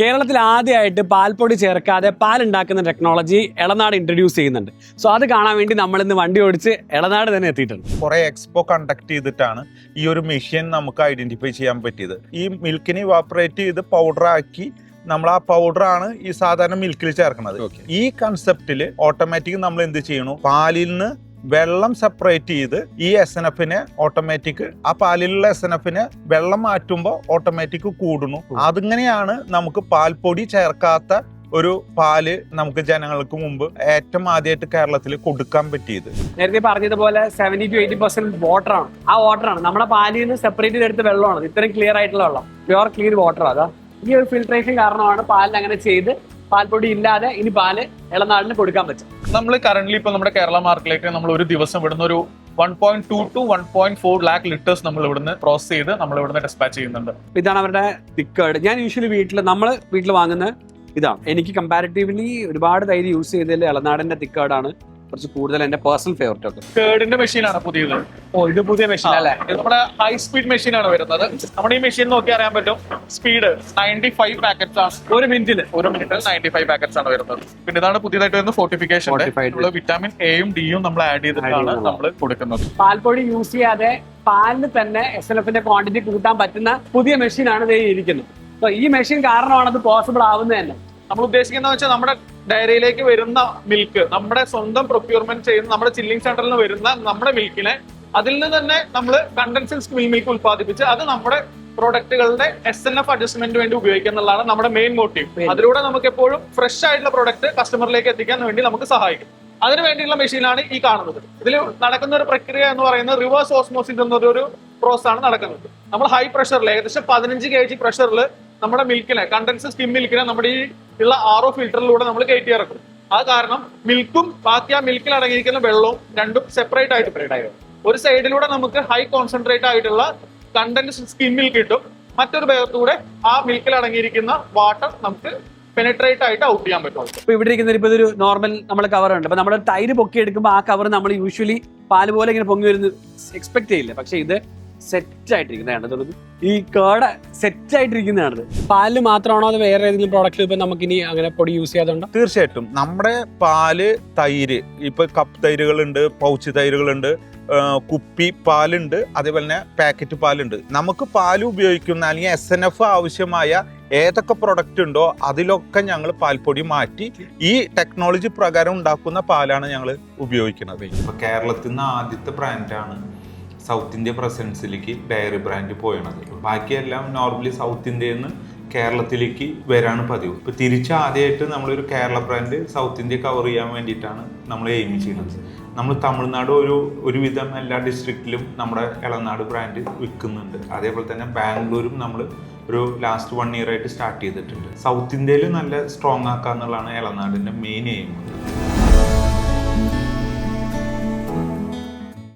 കേരളത്തിൽ ആദ്യമായിട്ട് പാൽപ്പൊടി ചേർക്കാതെ പാൽ ഉണ്ടാക്കുന്ന ടെക്നോളജി ഇളനാട് ഇൻട്രൊഡ്യൂസ് ചെയ്യുന്നുണ്ട്. സോ അത് കാണാൻ വേണ്ടി നമ്മൾ ഇന്ന് വണ്ടി ഓടിച്ച് ഇളനാട് തന്നെ എത്തിയിട്ടുണ്ട്. കുറെ എക്സ്പോ കണ്ടക്ട് ചെയ്തിട്ടാണ് ഈ ഒരു മെഷീൻ നമുക്ക് ഐഡന്റിഫൈ ചെയ്യാൻ പറ്റിയത്. ഈ മിൽക്കിനെ ഇവാപ്പറേറ്റ് ചെയ്ത് പൗഡർ ആക്കി നമ്മൾ ആ പൗഡർ ആണ് ഈ സാധാരണ മിൽക്കിൽ ചേർക്കുന്നത്. ഈ കൺസെപ്റ്റിൽ ഓട്ടോമാറ്റിക് നമ്മൾ എന്ത് ചെയ്യണു പാലിൽ നിന്ന് വെള്ളം സെപ്പറേറ്റ് ചെയ്ത് ഈ എസ് എൻ എഫിനെ ഓട്ടോമാറ്റിക് ആ പാലിലുള്ള എസ് എൻ എഫിനെ വെള്ളം മാറ്റുമ്പോൾ ഓട്ടോമാറ്റിക് കൂടുന്നു. അതിങ്ങനെയാണ് നമുക്ക് പാൽപ്പൊടി ചേർക്കാത്ത ഒരു പാൽ നമുക്ക് ജനങ്ങൾക്ക് മുമ്പ് ഏറ്റവും ആദ്യമായിട്ട് കേരളത്തിൽ കൊടുക്കാൻ പറ്റിയത്. നേരത്തെ പറഞ്ഞതുപോലെ seventy two eighty percent water ആണ്. ആ വാട്ടർ ആണ്. നമ്മുടെ പാലിൽ നിന്ന് സെപ്പറേറ്റ് ചെയ്തെടുത്ത വെള്ളമാണ്. ഇത്രയും ക്ലിയർ ആയിട്ടുള്ള വെള്ളം. പ്യുവർ ക്ലീൻ വാട്ടർ അതാ. ഈ ഒരു ഫിൽട്രേഷൻ കാരണമാണ് പാലിൽ അങ്ങനെ ചെയ്ത് പാൽപ്പൊടി ഇല്ലാതെ ഇനി പാൽ ഇളനാടിന് കൊടുക്കാൻ പറ്റും. നമ്മൾ കറന്റ് ഇപ്പൊ നമ്മുടെ കേരള മാർക്കറ്റിലേക്ക് നമ്മൾ ഒരു ദിവസം ഇവിടുന്ന് ഒരു one point two two one point four lakh litres നമ്മൾ ഇവിടുന്ന് പ്രോസസ് ചെയ്ത് നമ്മൾ ഇവിടുന്ന് ഡിസ്പാച്ച് ചെയ്യുന്നുണ്ട്. ഇതാണ് അവരുടെ തിക്കേർഡ് ഞാൻ യൂഷ്വലി വീട്ടിൽ നമ്മൾ വീട്ടിൽ വാങ്ങുന്ന ഇതാണ്. എനിക്ക് കമ്പാരിറ്റീവ്ലി ഒരുപാട് തൈര് യൂസ് ചെയ്തതിൽ ഇളനാടിന്റെ തിക്കേർഡാണ് കുറച്ച് കൂടുതൽ എന്റെ പേഴ്സണൽ ഫേവറേറ്റ് ഒക്കെ. കേടിന്റെ മെഷീനാണ് പുതിയത്. ഓ ഇത് പുതിയ മെഷീൻ അല്ലേ? ഇത് നമ്മുടെ ഹൈ സ്പീഡ് മെഷീൻ ആണ് വരുന്നത്. നമ്മുടെ ഈ മെഷീൻ നോക്കി അറിയാൻ പറ്റും. സ്പീഡ് നയന്റി ഫൈവ് പാക്കറ്റ്സ് ആണ്. ഒരു മിനിറ്റിൽ ഒരു മിനിറ്റിൽ നയന്റി ഫൈവ് പാക്കറ്റ്സ് ആണ് വരുന്നത്. പിന്നെ ഇതാണ് പുതിയതായിട്ട് വരുന്ന ഫോർട്ടിഫിക്കേഷൻ വിറ്റാമിൻ എയും ഡിയും നമ്മൾ ആഡ് ചെയ്തിട്ടാണ് നമ്മൾ കൊടുക്കുന്നത്. പാൽപ്പൊടി യൂസ് ചെയ്യാതെ പാലിന് തന്നെ എസ് എൽ എഫിന്റെ ക്വാണ്ടിറ്റി കൂട്ടാൻ പറ്റുന്ന പുതിയ മെഷീനാണ് ഇരിക്കുന്നത്. അപ്പൊ ഈ മെഷീൻ കാരണമാണ് അത് പോസിബിൾ ആവുന്നത് തന്നെ. നമ്മൾ ഉദ്ദേശിക്കുന്ന വെച്ചാൽ നമ്മുടെ ഡയറിയിലേക്ക് വരുന്ന മിൽക്ക് നമ്മുടെ സ്വന്തം പ്രൊക്യൂർമെന്റ് ചെയ്യുന്ന നമ്മുടെ ചില്ലിംഗ് സെന്ററിൽ നിന്ന് വരുന്ന നമ്മുടെ മിൽക്കിനെ അതിൽ നിന്ന് തന്നെ നമ്മൾ കണ്ടൻസൻസ് മിൽ മിൽക്ക് ഉത്പാദിപ്പിച്ച് അത് നമ്മുടെ പ്രോഡക്റ്റുകളുടെ എസ് എൻ എഫ് അഡ്ജസ്റ്റ്മെന്റ് വേണ്ടി ഉപയോഗിക്കുക എന്നുള്ളതാണ് നമ്മുടെ മെയിൻ മോട്ടീവ് അതിലൂടെ നമുക്ക് എപ്പോഴും ഫ്രഷ് ആയിട്ടുള്ള പ്രോഡക്റ്റ് കസ്റ്റമറിലേക്ക് എത്തിക്കാൻ വേണ്ടി നമുക്ക് സഹായിക്കും. അതിനു വേണ്ടിയുള്ള മെഷീനാണ് ഈ കാണുന്നത്. ഇതിൽ നടക്കുന്ന ഒരു പ്രക്രിയ എന്ന് പറയുന്നത് റിവേഴ്സ് ഓസ്മോസിസ് എന്നൊരു പ്രോസസ് ആണ് നടക്കുന്നത്. നമ്മൾ ഹൈ പ്രഷറിൽ ഏകദേശം പതിനഞ്ച് കെ ജി പ്രഷറിൽ നമ്മുടെ മിൽക്കിനെ കണ്ടൻസ് സ്കിം മിൽക്കിനെ നമ്മുടെ ഈ ഉള്ള ആർ ഒ ഫിൽറ്ററിലൂടെ നമ്മൾ കയറ്റി ഇറക്കും. ആ കാരണം മിൽക്കും ബാക്കി ആ മിൽക്കിൽ അടങ്ങിയിരിക്കുന്ന വെള്ളവും രണ്ടും സെപ്പറേറ്റ് ആയിട്ട് സെപ്പറേറ്റ് ആയി ഒരു സൈഡിലൂടെ നമുക്ക് ഹൈ കോൺസെൻട്രേറ്റ് ആയിട്ടുള്ള കണ്ടൻസ് സ്കിം മിൽക്ക് കിട്ടും. മറ്റൊരു ഭാഗത്തൂടെ ആ മിൽക്കിൽ അടങ്ങിയിരിക്കുന്ന വാട്ടർ നമുക്ക് പെനട്രേറ്റ് ആയിട്ട് ഔട്ട് ചെയ്യാൻ പറ്റും. ഇപ്പൊ ഇവിടെ ഇരിക്കുന്ന ഇപ്പൊ ഇതൊരു നോർമൽ നമ്മൾ കവർ ഉണ്ട്. അപ്പൊ നമ്മൾ തൈര് പൊക്കി എടുക്കുമ്പോൾ ആ കവർ നമ്മൾ യൂഷ്വലി പാൽ പോലെ ഇങ്ങനെ പൊങ്ങി വരുന്നത് എക്സ്പെക്ട് ചെയ്യില്ല. പക്ഷെ ഇത് സെറ്റ് ആയിട്ടിരിക്കുന്നതാണ് ഈ കാട സെറ്റ് ആയിട്ടിരിക്കുന്നതാണ് പാൽ മാത്രമാണോ അത് വേറെ ഏതെങ്കിലും പ്രോഡക്റ്റ് ഇപ്പൊ നമുക്ക് ഇനി അങ്ങനെ പൊടി യൂസ് ചെയ്യാതുണ്ടോ? തീർച്ചയായിട്ടും. നമ്മുടെ പാൽ തൈര് ഇപ്പൊ കപ്പ് തൈരുകളുണ്ട് പൗച്ച് തൈരുകളുണ്ട് കുപ്പി പാലുണ്ട് അതേപോലെ തന്നെ പാക്കറ്റ് പാലുണ്ട്. നമുക്ക് പാൽ ഉപയോഗിക്കുന്ന അല്ലെങ്കിൽ എസ് എൻ എഫ് ആവശ്യമായ ഏതൊക്കെ പ്രൊഡക്റ്റ് ഉണ്ടോ അതിലൊക്കെ ഞങ്ങൾ പാൽപ്പൊടി മാറ്റി ഈ ടെക്നോളജി പ്രകാരം ഉണ്ടാക്കുന്ന പാലാണ് ഞങ്ങൾ ഉപയോഗിക്കുന്നത്. ഇപ്പൊ കേരളത്തിൽ നിന്ന് ആദ്യത്തെ ബ്രാൻഡാണ് സൗത്ത് ഇന്ത്യ പ്രസൻസിലേക്ക് ഡയറി ബ്രാൻഡ് പോയണത്. ബാക്കിയെല്ലാം നോർമലി സൗത്ത് ഇന്ത്യയിൽ നിന്ന് കേരളത്തിലേക്ക് വരാണ് പതിവ്. ഇപ്പം തിരിച്ച് ആദ്യമായിട്ട് നമ്മളൊരു Kerala brand south India cover ചെയ്യാൻ വേണ്ടിയിട്ടാണ് നമ്മൾ എയിം ചെയ്യുന്നത് നമ്മൾ തമിഴ്നാട് ഒരു ഒരുവിധം എല്ലാ ഡിസ്ട്രിക്റ്റിലും നമ്മുടെ ഇളനാട് ബ്രാൻഡ് വിൽക്കുന്നുണ്ട്. അതേപോലെ തന്നെ ബാംഗ്ലൂരും നമ്മൾ ഒരു ലാസ്റ്റ് വൺ ഇയർ ആയിട്ട് സ്റ്റാർട്ട് ചെയ്തിട്ടുണ്ട്. സൗത്ത് ഇന്ത്യയിൽ നല്ല സ്ട്രോങ് ആക്കുക എന്നുള്ളതാണ് ഇളനാടിന്റെ മെയിൻ എയിം